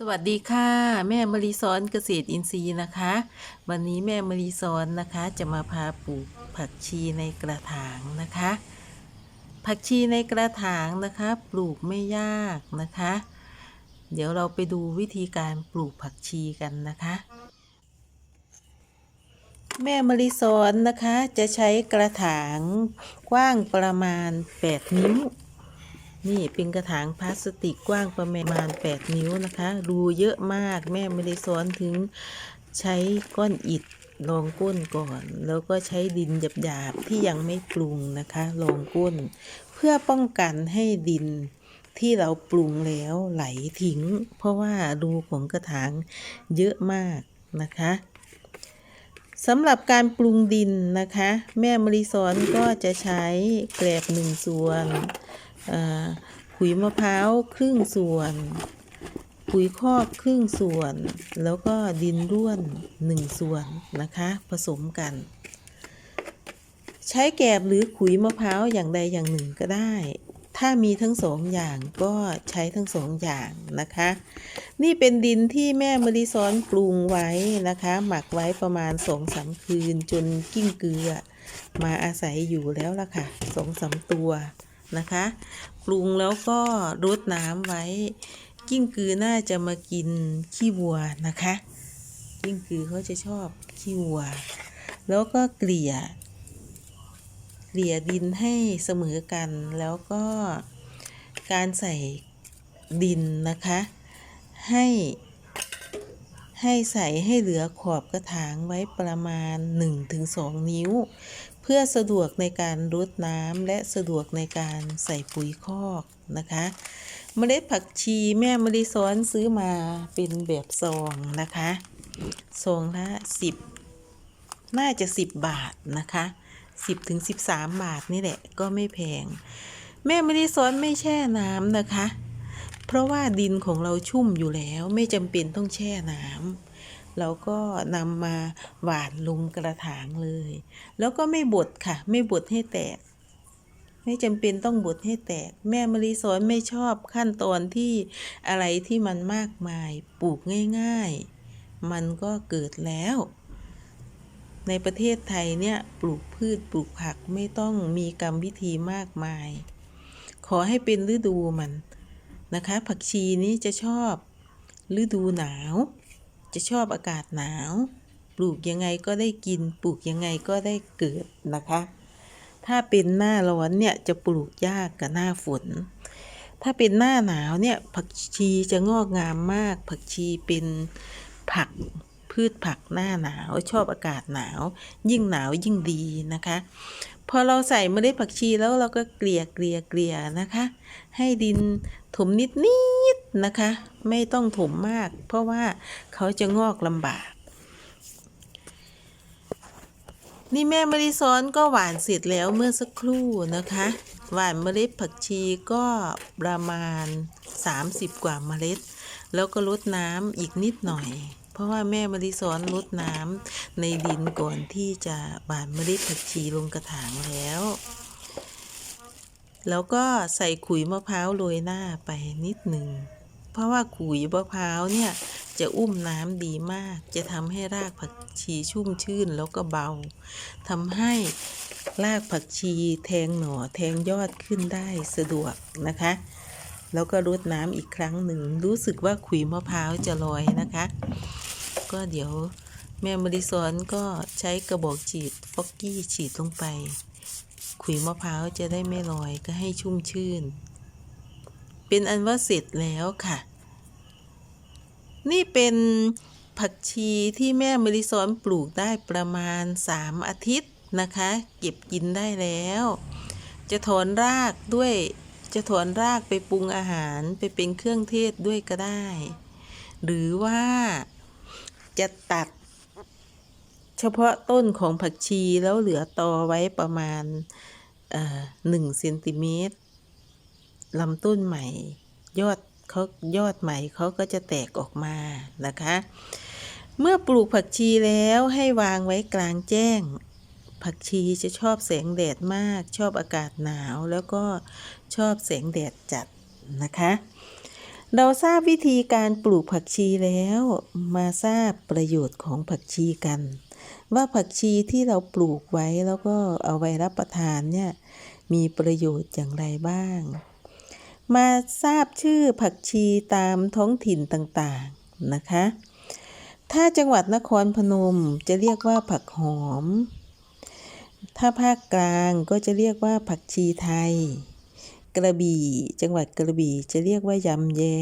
สวัสดีค่ะ แม่มรีสอนเกษตรอินทรีย์นะคะ วันนี้แม่มรีสอนนะคะจะมาพาปลูกผักชีในกระถางนะคะ ผักชีในกระถางนะคะ ปลูกไม่ยากนะคะ เดี๋ยวเราไปดูวิธีการปลูกผักชีกันนะคะ แม่มรีสอนนะคะจะใช้กระถางกว้างประมาณ 8 นิ้ว นี่เป็นกระถางพลาสติกกว้างประมาณ 8 นิ้วนะคะ รูเยอะมากแม่ไม่ได้สอนถึงใช้ก้อนอิฐรองก้นก่อน แล้วก็ใช้ดินหยาบๆที่ยังไม่ปรุงนะคะรองก้น เพื่อป้องกันให้ดินที่เราปรุงแล้วไหลทิ้ง เพราะว่ารูของกระถางเยอะมากนะคะสำหรับการปรุงดินนะคะ แม่มริสอนก็จะใช้แกลบหนึ่งส่วน ขุยมะพร้าวครึ่งส่วน ปุ๋ยคอกครึ่งส่วน แล้วก็ดินร่วนหนึ่งส่วนนะคะ ผสมกัน ใช้แกบหรือขุยมะพร้าวอย่างใดอย่างหนึ่งก็ได้ ถ้ามีทั้งสองอย่างก็ใช้ทั้งสองอย่างนะคะ นี่เป็นดินที่แม่มริซ้อนปรุงไว้นะคะ หมักไว้ประมาณสองสามคืนจนกิ้งเกลือ มาอาศัยอยู่แล้วล่ะค่ะสองสามตัว นะคะปรุงแล้วก็รดน้ำไว้ กิ้งกือน่าจะมากินขี้วัวนะคะ กิ้งกือเขาจะชอบขี้วัว แล้วก็เกลี่ย เกลี่ยดินให้เสมอกันแล้วก็การใส่ดินนะคะ ให้ ให้ใส่ให้เหลือขอบกระถางไว้ประมาณ 1-2 นิ้ว พื่อสะดวกในการรดน้ำและสะดวกในการใส่ปุ๋ยคอกนะคะเมล็ดผักชีแม่มะลิซ้อนซื้อมาเป็นแบบซองนะคะซองละ10น่าจะ10บาทนะคะ10ถึง13บาทนี่แหละก็ไม่แพง แม่มะลิซ้อนไม่แช่น้ำนะคะ เพราะว่าดินของเราชุ่มอยู่แล้วไม่จำเป็นต้องแช่น้ำ เราก็นำมาหว่านลงกระถางเลย แล้วก็ไม่บดค่ะ ไม่บดให้แตก ไม่จำเป็นต้องบดให้แตก แม่มะลิสอนไม่ชอบขั้นตอนที่อะไรที่มันมากมายปลูกง่าย ๆ มันก็เกิดแล้ว ในประเทศไทยเนี่ยปลูกพืชปลูกผักไม่ต้องมีกรรมวิธีมากมาย ขอให้เป็นฤดูมันนะคะ ผักชีนี้จะชอบฤดูหนาว จะชอบอากาศหนาว ปลูกยังไงก็ได้กิน ปลูกยังไงก็ได้เกิดนะคะ ถ้าเป็นหน้าร้อนเนี่ยจะปลูกยากกับหน้าฝน ถ้าเป็นหน้าหนาวเนี่ยผักชีจะงอกงามมาก ผักชีเป็นผักพืชผักหน้าหนาวชอบอากาศหนาว ยิ่งหนาวยิ่งดีนะคะ พอเราใส่เมล็ดผักชีแล้วเราก็เกลี่ยเกลี่ยเกลี่ยนะคะ ให้ดินถมนิดนิ นะคะ ไม่ต้องถมมาก เพราะว่าเขาจะงอกลำบาก นี่แม่มะลิซ้อนก็หวานเสร็จแล้วเมื่อสักครู่นะคะ หวานเมล็ดผักชีก็ประมาณ 30 กว่าเมล็ด แล้วก็ลดน้ำอีกนิดหน่อย เพราะว่าแม่มะลิซ้อนลดน้ำในดินก่อนที่จะหวานเมล็ดผักชีลงกระถางแล้วแล้วก็ใส่ขุยมะพร้าวโรยหน้าไปนิดหนึ่ง เพราะว่าขุยมะพร้าวเนี่ยจะอุ้มน้ำดีมาก จะทำให้รากผักชีชุ่มชื่นแล้วก็เบาทำให้รากผักชีแทงหน่อแทงยอดขึ้นได้สะดวกนะคะ แล้วก็รดน้ำอีกครั้งหนึ่ง รู้สึกว่าขุยมะพร้าวจะลอยนะคะ ก็เดี๋ยวแม่มริซอนก็ใช้กระบอกฉีดฟอกกี้ฉีดลงไป ขุยมะพร้าวจะได้ไม่ลอยก็ให้ชุ่มชื่น เป็นอันว่าเสร็จแล้วค่ะ นี่เป็นผักชีที่แม่มริซอนปลูกได้ประมาณ 3 อาทิตย์นะคะ เก็บกินได้แล้ว จะถอนรากด้วยจะถอนรากไปปรุงอาหารไปเป็นเครื่องเทศด้วยก็ได้ หรือว่าจะตัด เฉพาะต้นของผักชีแล้วเหลือตอไว้ประมาณหนึ่งเซนติเมตร ลำต้นใหม่ ยอดเขายอดใหม่เขาก็จะแตกออกมานะคะ เมื่อปลูกผักชีแล้วให้วางไว้กลางแจ้ง ผักชีจะชอบแสงแดดมาก ชอบอากาศหนาวแล้วก็ชอบแสงแดดจัดนะคะ เราทราบวิธีการปลูกผักชีแล้วมาทราบประโยชน์ของผักชีกัน ว่าผักชีที่เราปลูกไว้แล้วก็เอาไว้รับประทานเนี่ยมีประโยชน์อย่างไรบ้าง มาทราบชื่อผักชีตามท้องถิ่นต่างๆนะคะ ถ้าจังหวัดนครพนมจะเรียกว่าผักหอม ถ้าภาคกลางก็จะเรียกว่าผักชีไทย กระบี่จังหวัดกระบี่จะเรียกว่ายำแย้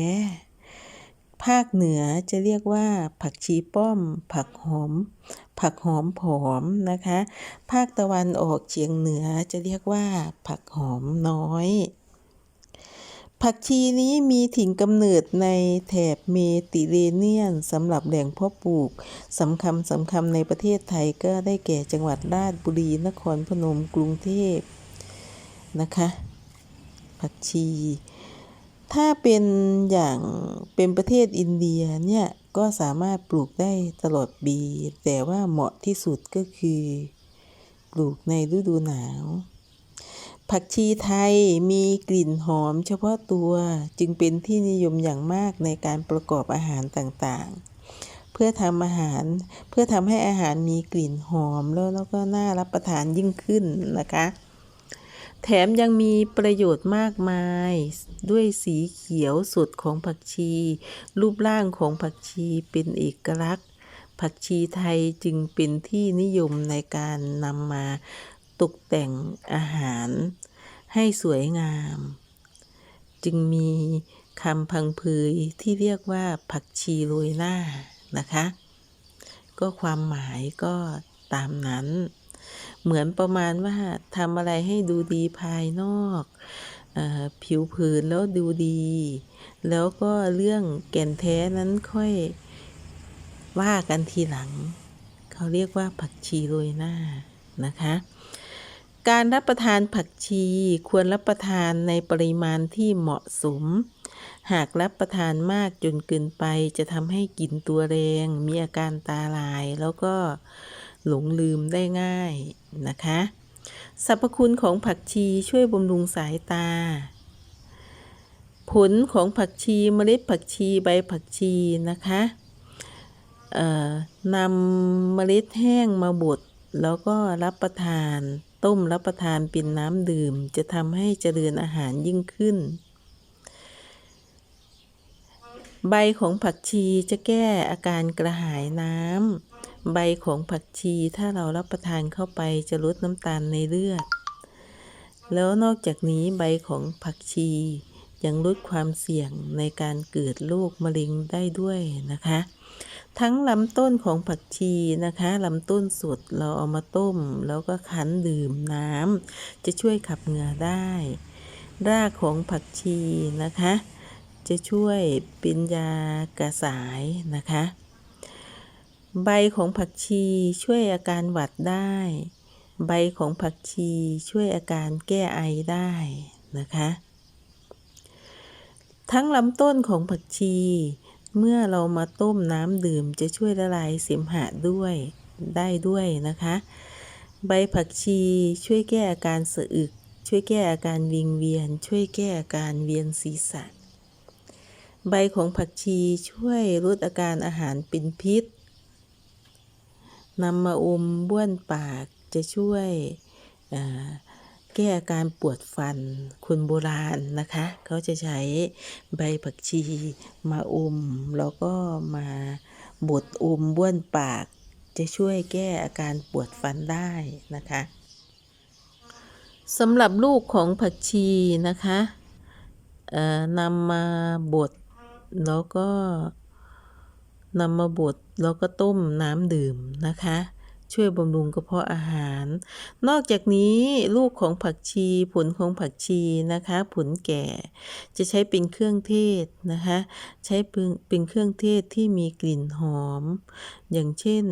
ภาคเหนือจะเรียกว่าผักชีป้อม ผักหอม ผักหอมผอมนะคะ ภาคตะวันออกเฉียงเหนือจะเรียกว่าผักหอมน้อย ผักชีนี้มีถิ่นกำเนิดในแถบเมดิเรเนียนสำหรับแหล่งเพาะปลูกสำคัญสำคัญในประเทศไทยก็ได้แก่จังหวัดราชบุรีนครพนมกรุงเทพนะคะ ผักชี ถ้าเป็นอย่างเป็นประเทศอินเดียเนี่ยก็สามารถปลูกได้ตลอดปีแต่ว่าเหมาะที่สุดก็คือ ปลูกในฤดูหนาว ผักชีไทยมีกลิ่นหอมเฉพาะตัวจึงเป็นที่นิยมอย่างมากในการประกอบอาหารต่างๆ เพื่อทำอาหารเพื่อทำให้อาหารมีกลิ่นหอมแล้วแล้วก็น่ารับประทานยิ่งขึ้นนะคะ แถมยังมีประโยชน์มากมาย ด้วยสีเขียวสดของผักชี รูปร่างของผักชีเป็นเอกลักษณ์ ผักชีไทยจึงเป็นที่นิยมในการนำมา ตกแต่งอาหารให้สวยงาม จึงมีคำพังเพยที่เรียกว่าผักชีโรยหน้านะคะ ก็ความหมายก็ตามนั้น เหมือนประมาณว่าทำอะไรให้ดูดีภายนอกออผิวผินแล้วดูดี แล้วก็เรื่องแก่นแท้นั้นค่อยว่ากันทีหลัง เขาเรียกว่าผักชีโรยหน้านะคะ การรับประทานผักชีควรรับประทานในปริมาณที่เหมาะสม หากรับประทานมากจนเกินไปจะทำให้กลิ่นตัวแรง มีอาการตาลาย แล้วก็หลงลืมได้ง่ายนะคะ สรรพคุณของผักชีช่วยบำรุงสายตา ผลของผักชีเมล็ดผักชีใบผักชีนะคะเอ่อนำเมล็ดแห้งมาบดแล้วก็รับประทาน ต้มรับประทานเป็นน้ำดื่ม จะทำให้เจริญอาหารยิ่งขึ้น ใบของผักชีจะแก้อาการกระหายน้ำใบของผักชีถ้าเรารับประทานเข้าไปจะลดน้ำตาลในเลือด แล้วนอกจากนี้ใบของผักชียังลดความเสี่ยงในการเกิดโรคมะเร็งได้ด้วยนะคะ ทั้งลำต้นของผักชีนะคะลำต้นสดเราเอามาต้ม แล้วก็คั้นดื่มน้ำจะช่วยขับเหงื่อได้ รากของผักชีนะคะ จะช่วยเป็นยากระสายนะคะ ใบของผักชีช่วยอาการหวัดได้ ใบของผักชีช่วยอาการแก้ไอได้นะคะ ทั้งลำต้นของผักชี เมื่อเรามาต้มน้ำดื่มจะช่วยละลายเสมหะด้วยได้ด้วยนะคะ ใบผักชีช่วยแก้อาการสะอึก ช่วยแก้อาการวิงเวียน ช่วยแก้อาการเวียนศีรษะ ใบของผักชีช่วยลดอาการอาหารเป็นพิษนำมาอมบ้วนปากจะช่วยอ่อ แก้อาการปวดฟันคนโบราณนะคะ เขาจะใช้ใบผักชีมาอม แล้วก็มาบดอมบ้วนปาก จะช่วยแก้อาการปวดฟันได้นะคะสำหรับลูกของผักชีนะคะเอ่อนำมาบดแล้วก็นำมาบดแล้วก็ต้มน้ำดื่มนะคะ ช่วยบำรุงกระเพาะอาหาร นอกจากนี้ลูกของผักชีผลของผักชีนะคะผลแก่จะใช้เป็นเครื่องเทศนะคะใช้เป็นเป็นเครื่องเทศที่มีกลิ่นหอม อย่างเช่น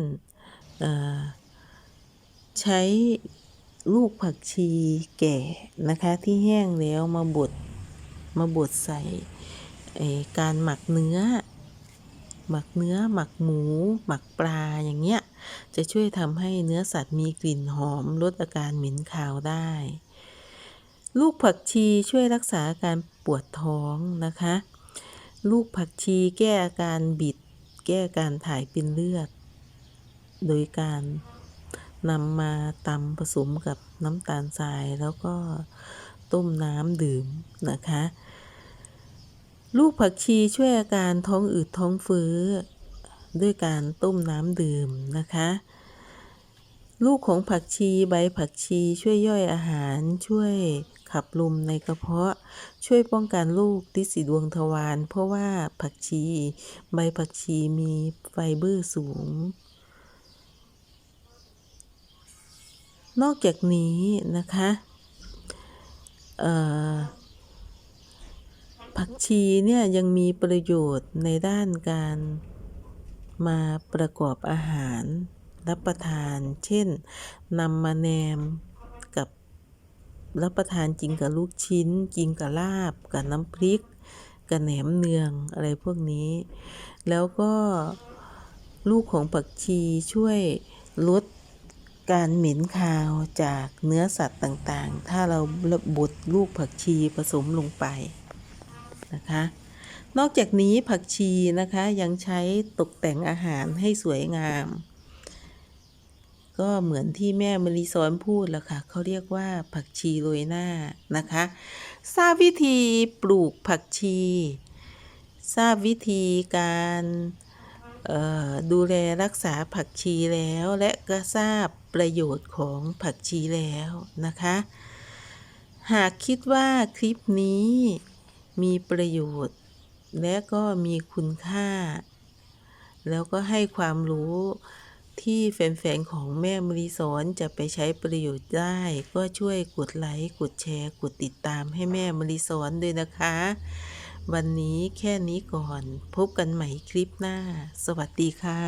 ใช้ลูกผักชีแก่นะคะที่แห้งแล้วมาบดมาบดใส่การหมักเนื้อ หมักเนื้อ หมักหมู หมักปลาอย่างเงี้ย จะช่วยทำให้เนื้อสัตว์มีกลิ่นหอมลดอาการเหม็นคาวได้ ลูกผักชีช่วยรักษาอาการปวดท้องนะคะ ลูกผักชีแก้อาการบิด แก้การถ่ายเป็นเลือด โดยการนำมาตำผสมกับน้ำตาลทรายแล้วก็ต้มน้ำดื่มนะคะ ลูกผักชีช่วยอาการท้องอืดท้องเฟ้อ ด้วยการต้มน้ำดื่มนะคะ ลูกของผักชีใบผักชีช่วยย่อยอาหาร ช่วยขับลมในกระเพาะ ช่วยป้องกันโรคติดสีดวงทวาร เพราะว่าผักชี ใบผักชีมีไฟเบอร์สูง นอกจากนี้นะคะ เอ่อ ผักชีเนี่ยยังมีประโยชน์ในด้านการมาประกอบอาหารรับประทาน เช่นนำมาแนมกับรับประทานกินกับลูกชิ้น กินกับลาบ กับน้ำพริก กับแหนมเนืองอะไรพวกนี้ แล้วก็ลูกของผักชีช่วยลดการเหม็นคาวจากเนื้อสัตว์ต่างๆ ถ้าเราบดลูกผักชีผสมลงไป นะคะ นอกจากนี้ผักชีนะคะยังใช้ตกแต่งอาหารให้สวยงาม ก็เหมือนที่แม่มรีสอนพูดแหละค่ะเขาเรียกว่าผักชีโรยหน้านะคะ ทราบวิธีปลูกผักชี ทราบวิธีการดูแลรักษาผักชีแล้วและก็ทราบประโยชน์ของผักชีแล้วนะคะ หากคิดว่าคลิปนี้ มีประโยชน์ และก็มีคุณค่า แล้วก็ให้ความรู้ที่แฟนๆ ของแม่มรีสอนจะไปใช้ประโยชน์ได้ ก็ช่วยกดไลค์ กดแชร์ กดติดตามให้แม่มรีสอนด้วยนะคะ วันนี้แค่นี้ก่อน พบกันใหม่คลิปหน้า สวัสดีค่ะ